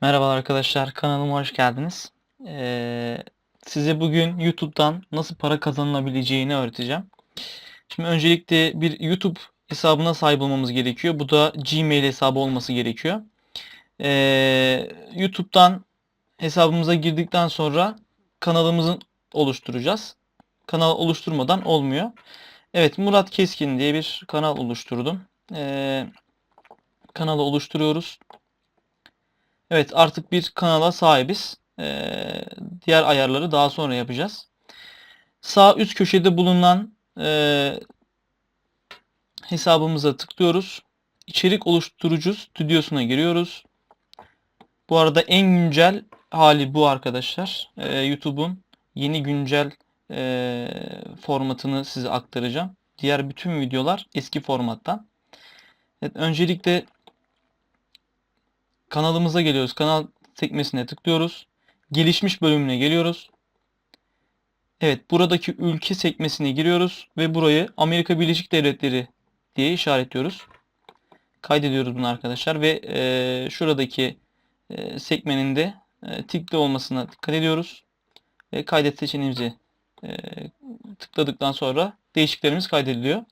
Merhabalar arkadaşlar, kanalıma hoş geldiniz. Ee, size bugün YouTube'dan nasıl para kazanılabileceğini öğreteceğim. Şimdi öncelikle bir YouTube hesabına sahip olmamız gerekiyor. Bu da Gmail hesabı olması gerekiyor. Ee, YouTube'dan hesabımıza girdikten sonra kanalımızı oluşturacağız. Kanal oluşturmadan olmuyor. Evet, Murat Keskin diye bir kanal oluşturdum. Ee, kanalı oluşturuyoruz. Evet artık bir kanala sahibiz. Ee, diğer ayarları daha sonra yapacağız. Sağ üst köşede bulunan e, hesabımıza tıklıyoruz. İçerik oluşturucu stüdyosuna giriyoruz. Bu arada en güncel hali bu arkadaşlar. Ee, YouTube'un yeni güncel e, formatını size aktaracağım. Diğer bütün videolar eski formattan. Evet, öncelikle kanalımıza geliyoruz. Kanal sekmesine tıklıyoruz. Gelişmiş bölümüne geliyoruz. Evet buradaki ülke sekmesine giriyoruz ve burayı Amerika Birleşik Devletleri diye işaretliyoruz. Kaydediyoruz bunu arkadaşlar ve e, şuradaki e, sekmenin de e, tikli olmasına dikkat ediyoruz. Ve kaydet seçeneğimizi e, tıkladıktan sonra değişikliklerimiz kaydediliyor.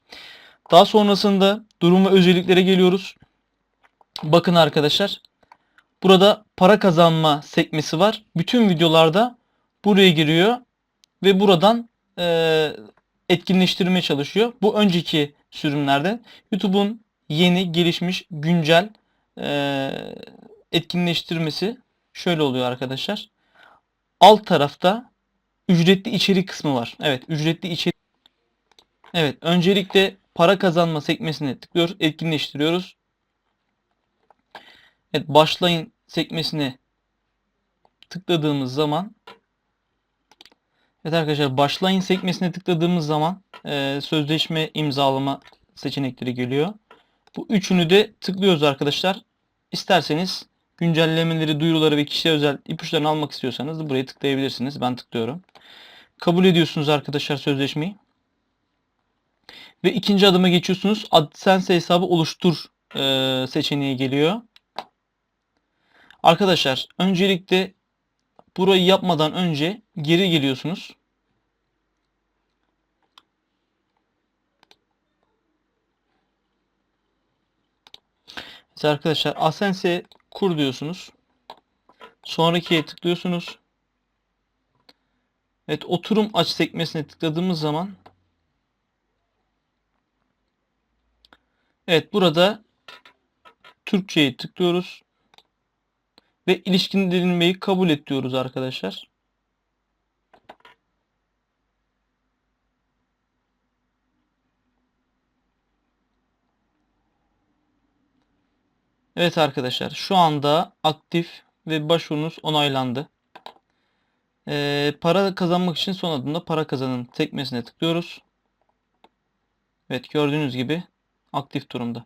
Daha sonrasında durum ve özelliklere geliyoruz. Bakın arkadaşlar Burada para kazanma sekmesi var. Bütün videolarda buraya giriyor ve buradan e, etkinleştirmeye çalışıyor. Bu önceki sürümlerde YouTube'un yeni gelişmiş güncel e, etkinleştirmesi şöyle oluyor arkadaşlar. Alt tarafta ücretli içerik kısmı var. Evet ücretli içerik. Evet öncelikle para kazanma sekmesine tıklıyoruz. Etkinleştiriyoruz. Evet başlayın sekmesine tıkladığımız zaman Evet arkadaşlar başlayın sekmesine tıkladığımız zaman e, sözleşme imzalama seçenekleri geliyor. Bu üçünü de tıklıyoruz arkadaşlar. İsterseniz güncellemeleri, duyuruları ve kişiye özel ipuçlarını almak istiyorsanız buraya tıklayabilirsiniz. Ben tıklıyorum. Kabul ediyorsunuz arkadaşlar sözleşmeyi. Ve ikinci adıma geçiyorsunuz. AdSense hesabı oluştur e, seçeneği geliyor. Arkadaşlar öncelikle burayı yapmadan önce geri geliyorsunuz. Mesela arkadaşlar Asense kur diyorsunuz. Sonrakiye tıklıyorsunuz. Evet oturum aç sekmesine tıkladığımız zaman Evet burada Türkçe'ye tıklıyoruz. Ve ilişkilendirmeyi kabul et diyoruz arkadaşlar. Evet arkadaşlar şu anda aktif ve başvurunuz onaylandı. Ee, para kazanmak için son adımda para kazanın sekmesine tıklıyoruz. Evet gördüğünüz gibi aktif durumda.